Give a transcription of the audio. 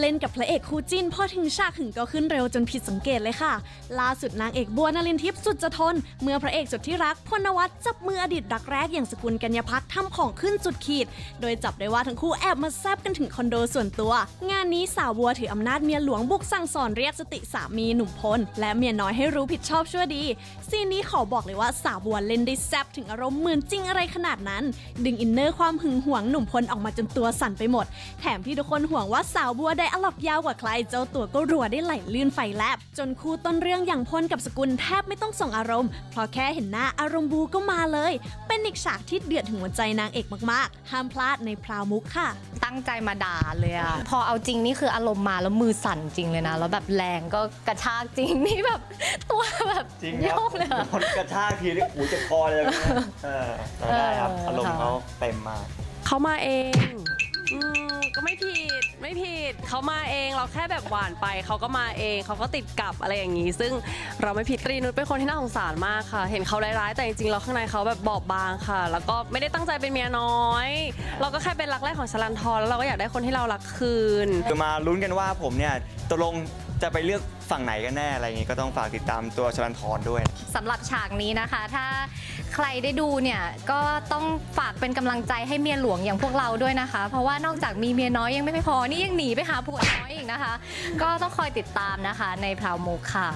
เล่นกับพระเอกคู่จิ้นพอถึงฉากหึงก็ขึ้นเร็วจนผิดสังเกตเลยค่ะ ล่าสุดนางเอกบัวนลินทิพย์สุดจะทน เมื่อพระเอกสุดที่รักพลนวัตจับมืออดีตรักแรกอย่างสกุลกัญญาพัฒน์ทำของขึ้นสุดขีด โดยจับได้ว่าทั้งคู่แอบมาแซบกันถึงคอนโดส่วนตัว งานนี้สาวบัวถืออำนาจเมียหลวงบุกสั่งสอนเรียกสติสามีหนุ่มพลและเมียน้อยให้รู้ผิดชอบชั่วดี ซีนนี้ขอบอกเลยว่าสาวบัวเล่นได้แซบถึงอารมณ์เหมือนจริงอะไรขนาดนั้น ดึงอินเนอร์ความหึงหวงหนุ่มพลออกมาจนตัวสั่นไปหมด แถมที่ทุกคนห่วงว่าสาวบัวไดอลอกยาวกว่าใคร เจ้าตัวก็รัวได้ไหลลื่นไฟแลบ จนคู่ต้นเรื่องอย่างพลกับสกุลแทบไม่ต้องส่งอารมณ์ เพราะแค่เห็นหน้าอารมณ์บูก็มาเลย เป็นอีกฉากที่เดือดถึงหัวใจนางเอกมากๆ ห้ามพลาดในพราวมุกค่ะ ตั้งใจมาด่าเลยอะพอเอาจริงนี่คืออารมณ์มาแล้วมือสั่นจริงเลยนะ แล้วแบบแรงก็กระชากจริงนี่แบบตัวแบบจริงโยครับกเลยอะ คนกระชากทีนี่หูจะคอเลยนะเออแต่ได้ครับเออออารมณ์เขาเต็มมาก เขามาเอง อืมก็ไม่ผิดไม่ผิดเขามาเองเราแค่แบบหวานไปเขาก็มาเองเขาก็ติดกับอะไรอย่างนี้ ซึ่งเราไม่ผิดตรีนุชเป็นคนที่น่าสงสารมากค่ะ เห็นเขาร้ายๆแต่จริงๆเราข้างในเขาแบบบอบบางค่ะ แล้วก็ไม่ได้ตั้งใจเป็นเมียน้อย เราก็แค่เป็นรักแรกของชลันทรแล้วเราก็อยากได้คนที่เรารักคืน คือมาลุ้นกันว่าผมเนี่ยตกลงจะไปเลือกฝั่งไหนกันแน่อะไรอย่างงี้ก็ต้องฝากติดตามตัวชลันทรด้วย สำหรับฉากนี้นะคะ ถ้า ใครได้ดูเนี่ยก็ต้องฝากเป็นกำลังใจให้เมียหลวงอย่างพวกเราด้วยนะคะ เพราะว่านอกจากมีเมียน้อยยังไม่พอนี่ยังหนีไปหาผัวน้อยอีกนะคะ ก็ต้องคอยติดตามนะคะในพราวมุกค่ะ